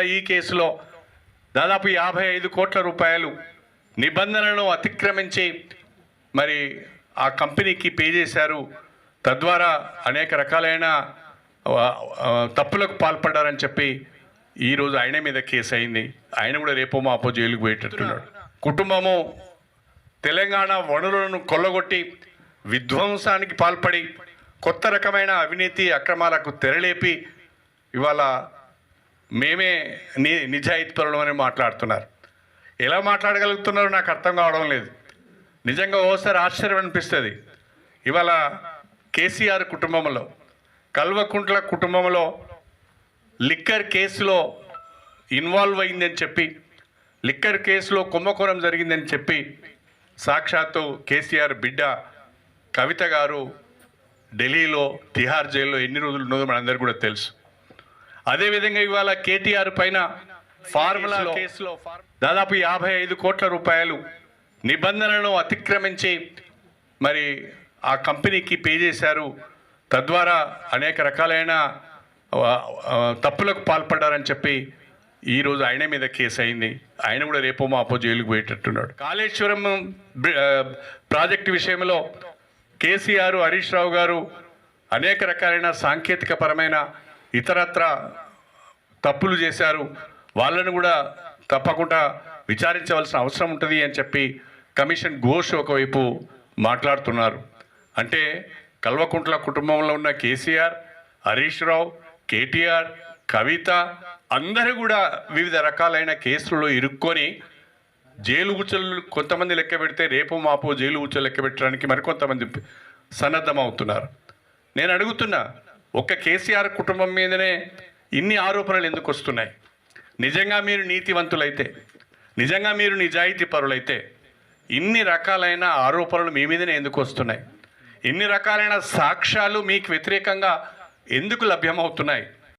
ఈ కేసులో దాదాపు యాభై ఐదు కోట్ల రూపాయలు నిబంధనలను అతిక్రమించి మరి ఆ కంపెనీకి పే చేశారు. తద్వారా అనేక రకాలైన తప్పులకు పాల్పడ్డారని చెప్పి ఈరోజు ఆయన మీద కేసు అయింది. ఆయన కూడా రేపో మాపో జైలుకు పోయేటట్టున్నాడు. కుటుంబము తెలంగాణ వనరులను కొల్లగొట్టి విధ్వంసానికి పాల్పడి కొత్త రకమైన అవినీతి అక్రమాలకు తెరలేపి ఇవాళ మేమే ని నిజాయితీపరులం అని మాట్లాడుతున్నారు. ఎలా మాట్లాడగలుగుతున్నారో నాకు అర్థం కావడం లేదు. నిజంగా ఓసారి ఆశ్చర్యం అనిపిస్తుంది. ఇవాళ కేసీఆర్ కుటుంబంలో కల్వకుంట్ల కుటుంబంలో లిక్కర్ కేసులో ఇన్వాల్వ్ అయిందని చెప్పి లిక్కర్ కేసులో కుంభకోణం జరిగిందని చెప్పి సాక్షాత్తు కేసీఆర్ బిడ్డ కవిత గారు ఢిల్లీలో తిహార్ జైల్లో ఎన్ని రోజులు ఉన్నదో మనందరికీ కూడా తెలుసు. అదేవిధంగా ఇవాళ కేటీఆర్ పైన ఫార్ములా కేసులో దాదాపు యాభై ఐదు కోట్ల రూపాయలు నిబంధనలను అతిక్రమించి మరి ఆ కంపెనీకి పే చేశారు. తద్వారా అనేక రకాలైన తప్పులకు పాల్పడ్డారని చెప్పి ఈరోజు ఆయన మీద కేసు అయింది. ఆయన కూడా రేపో మాపో జైలుకు పోయేటట్టున్నాడు. కాళేశ్వరం ప్రాజెక్టు విషయంలో కేసీఆర్ హరీష్ రావు గారు అనేక రకాలైన సాంకేతిక పరమైన ఇతరత్ర తప్పులు చేశారు. వాళ్ళను కూడా తప్పకుండా విచారించవలసిన అవసరం ఉంటుంది అని చెప్పి కమిషన్ ఘోష్ ఒకవైపు మాట్లాడుతున్నారు. అంటే కల్వకుంట్ల కుటుంబంలో ఉన్న కేసీఆర్ హరీష్ రావు కేటీఆర్ కవిత అందరూ కూడా వివిధ రకాలైన కేసుల్లో ఇరుక్కొని జైలు ఉచ్చలు కొంతమంది లెక్క పెడితే రేపు మాపు జైలు ఉచ్చలు లెక్క పెట్టడానికి మరికొంతమంది సన్నద్ధమవుతున్నారు. నేను అడుగుతున్నా ఒక్క కేసీఆర్ కుటుంబం మీదనే ఇన్ని ఆరోపణలు ఎందుకు వస్తున్నాయి? నిజంగా మీరు నీతివంతులైతే నిజంగా మీరు నిజాయితీ పరులైతే ఇన్ని రకాలైన ఆరోపణలు మీ మీదనే ఎందుకు వస్తున్నాయి? ఇన్ని రకాలైన సాక్ష్యాలు మీకు వ్యతిరేకంగా ఎందుకు లభ్యమవుతున్నాయి?